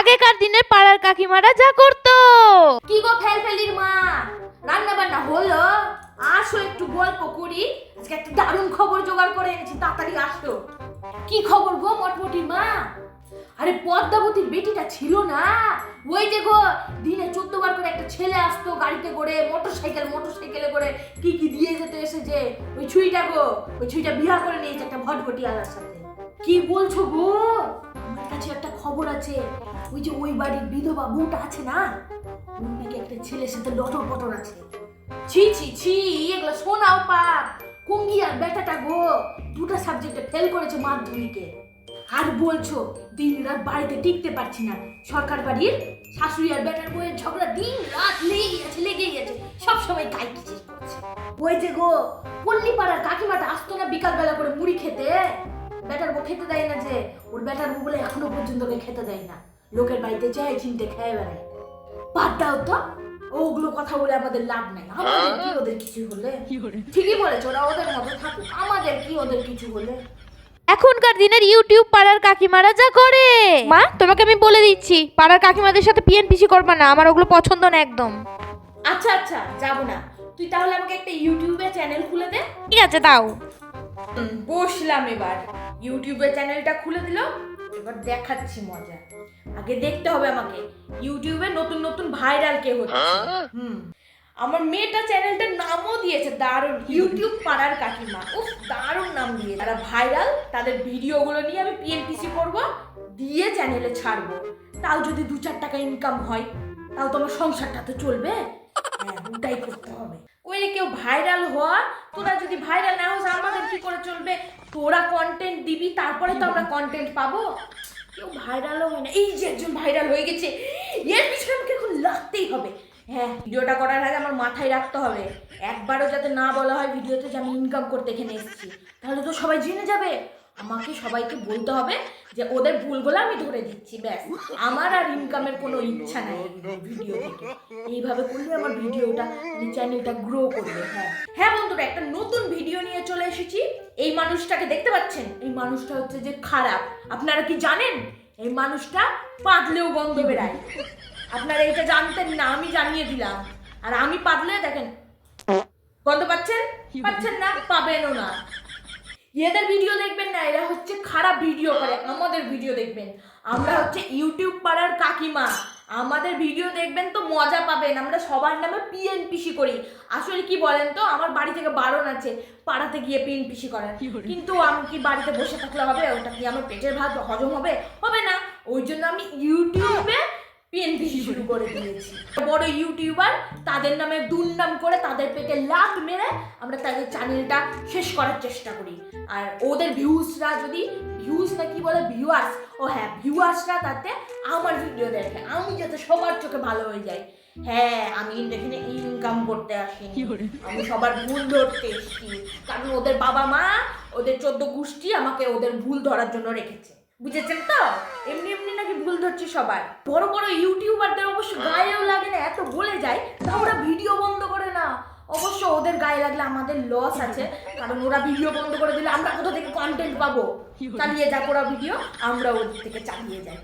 আগেকার দিনের পাড়ার কাকিমারা যা করতো। কি গো ফেলফেলির মা? রান্না বান্না হলো? আসো একটু গল্প করি। আজকে একটা দারুণ খবর জোগাড় করে এনেছি, তাড়াতাড়ি আসো। কি খবর গো মটমটির মা? আরে পদ্মাবতীর বেটিটা ছিল না? ওই যে গো, দিনে চোদ্দ বার করে একটা ছেলে আসতো গাড়িতে করে মোটর সাইকেল মোটর সাইকেলে করে কি কি দিয়ে যেতে এসেছে। ওই ছুইটা গো, ওই ছুইটা বিয়া করে নিয়েছে একটা ভটভটি আলার সাথে। কি বলছো গো? আছে? ওই যে ওই বাড়ির বিধবা বউটা আছে না? নাকি একটা ছেলের সাথে লটর পটর আছে। ছি ছি ছি, এগুলো শোনাও পাপ কুঙ্গিয়ার বেটাটা গো, দুটো সাবজেক্টে ফেল করেছে মাধ্যমিকে। আর বলছো দিন রাত বাড়িতে টিকতে পারছি না। সরকার বাড়ির শাশুড়ি আর বেটার বউয়ের ঝগড়া দিন রাত লেগেই আছে লেগেই আছে। সব সময় গাই কিচির করছে। ওই যে গো পল্লী পাড়ার কাকিমাটা আসতো না বিকালবেলা করে মুড়ি খেতে? বেটার বউ খেতে দেয় না যে ওর বেটার বউ বলে এখনও পর্যন্ত ওকে খেতে দেয় না। লোকের বাড়িতে যায় চিনতে খেয়ে বেড়ায়। বাদ দাও তো। ওগুলো কথা বলে আমাদের লাভ নাই। আমাদের কি ওদের কিছু হলে? ঠিকই বলেছ ওরা ওদের মতো থাকুক। আমাদের কি ওদের কিছু হলে? এখনকার দিনের ইউটিউব পাড়ার কাকিমারা যা করে। মা তোমাকে আমি বলে দিচ্ছি পাড়ার কাকিমাদের সাথে পিএনপিসি করবা না আমার ওগুলো পছন্দ না একদম। আচ্ছা আচ্ছা যাব না। তুই তাহলে আমাকে একটা ইউটিউবে চ্যানেল খুলে দে। ঠিক আছে দাও। বসলাম এবার। ইউটিউবে চ্যানেলটা খুলে দিল এবার দেখাচ্ছি মজা। আগে দেখতে হবে আমাকে ইউটিউবে নতুন নতুন ভাইরাল কে হচ্ছে। হুম। আমার মেয়েটা চ্যানেলটার নামও দিয়েছে দারুণ। ইউটিউব পাড়ার কাকিমা উফ দারুণ নাম দিয়ে। তারা ভাইরাল তাদের ভিডিওগুলো নিয়ে আমি পিএনপিসি করব দিয়ে চ্যানেলে ছাড়বো। তাও যদি দু চার টাকা ইনকাম হয় তাও তো আমার সংসারটা তো চলবে। হ্যাঁ ওটাই করতে হবে। ওই কেউ ভাইরাল হওয়া? তোরা যদি ভাইরাল না কি করে চলবে? তোরা কন্টেন্ট দিবি, তারপরে তো আমরা কন্টেন্ট পাবো। কেউ ভাইরালও হয় না। এই যে একজন ভাইরাল হয়ে গেছে। এর পিছনে আমাকে এখন লাগতেই হবে। হ্যাঁ ভিডিওটা করার আগে আমার মাথায় রাখতে হবে। একবারও যাতে না বলা হয় ভিডিওতে যে আমি ইনকাম করতে এখানে এসেছি। তাহলে তো সবাই জেনে যাবে। আমাকে সবাইকে বলতে হবে যে ওদের ভুলগুলো আমি ধরে দিচ্ছি, ব্যাস। আমার আর ইনকামের কোনো ইচ্ছা নাই ভিডিও থেকে এইভাবে করলে আমার ভিডিওটা চ্যানেলটা গ্রো করবে হ্যাঁ। হ্যাঁ বন্ধুরা, একটা ভিডিও নিয়ে চলে এসেছি। এই মানুষটাকে দেখতে পাচ্ছেন? এই মানুষটা হচ্ছে যে খারাপ। আপনারা কি জানেন? এই মানুষটা পাতলেও গন্ধ বেড়ায়। আপনারা এটা জানতেন না, আমি জানিয়ে দিলাম। আর আমি পাতলে দেখেন, গন্ধ পাচ্ছেন? পাচ্ছেন না, পাবেনও না। এদের ভিডিও দেখবেন না, এরা হচ্ছে খারাপ ভিডিও করে, আমাদের ভিডিও দেখবেন। আমরা হচ্ছে ইউটিউব পাড়ার কাকিমা। আমাদের ভিডিও দেখবেন তো মজা পাবেন। আমরা সবার নামে পিএনপিসি করি। আসলে কি বলেন তো? আমার বাড়ি থেকে বারণ আছে পাড়াতে গিয়ে পিএনপিসি করার। কিন্তু আমি কি বাড়িতে বসে থাকলে হবে? ওটা কি আমার পেটের ভাত? হজম হবে? হবে না। ওই জন্য আমি ইউটিউবে পিএনপিসি শুরু করে দিয়েছি। বড় ইউটিউবার তাদের নামে দুর্নাম করে তাদের পেটে লাত মেরে আমরা তাদের চ্যানেলটা শেষ করার চেষ্টা করি। আর ওদের ভিউজরা যদি ভিউজ না কি বলে ভিউয়ার্স ও হ্যাঁ ভিউয়ার্সরা তাতে আমার ভিডিও দেখে। আমি যাতে সবার চোখে ভালো হয়ে যাই। হ্যাঁ আমি এখানে ইনকাম করতে আসি আমি সবার ভুল ধরতে এসেছি। কারণ ওদের বাবা মা ওদের চোদ্দ গোষ্ঠী আমাকে ওদের ভুল ধরার জন্য রেখেছে। বুঝেছেন তো? এমনি এমনি নাকি ভুল ধরছি সবাই। বড় বড় ইউটিউবারদের অবশ্য গায়েও লাগে না, এত বলে যায়, তা ওরা ভিডিও বন্ধ করে না। অবশ্য ওদের গায়ে লাগলে আমাদের লস আছে, কারণ ওরা ভিডিও বন্ধ করে দিলে আমরা কোথা থেকে কন্টেন্ট পাবো? চালিয়ে যাক ওরা ভিডিও আমরা ওদের থেকে চালিয়ে যাই।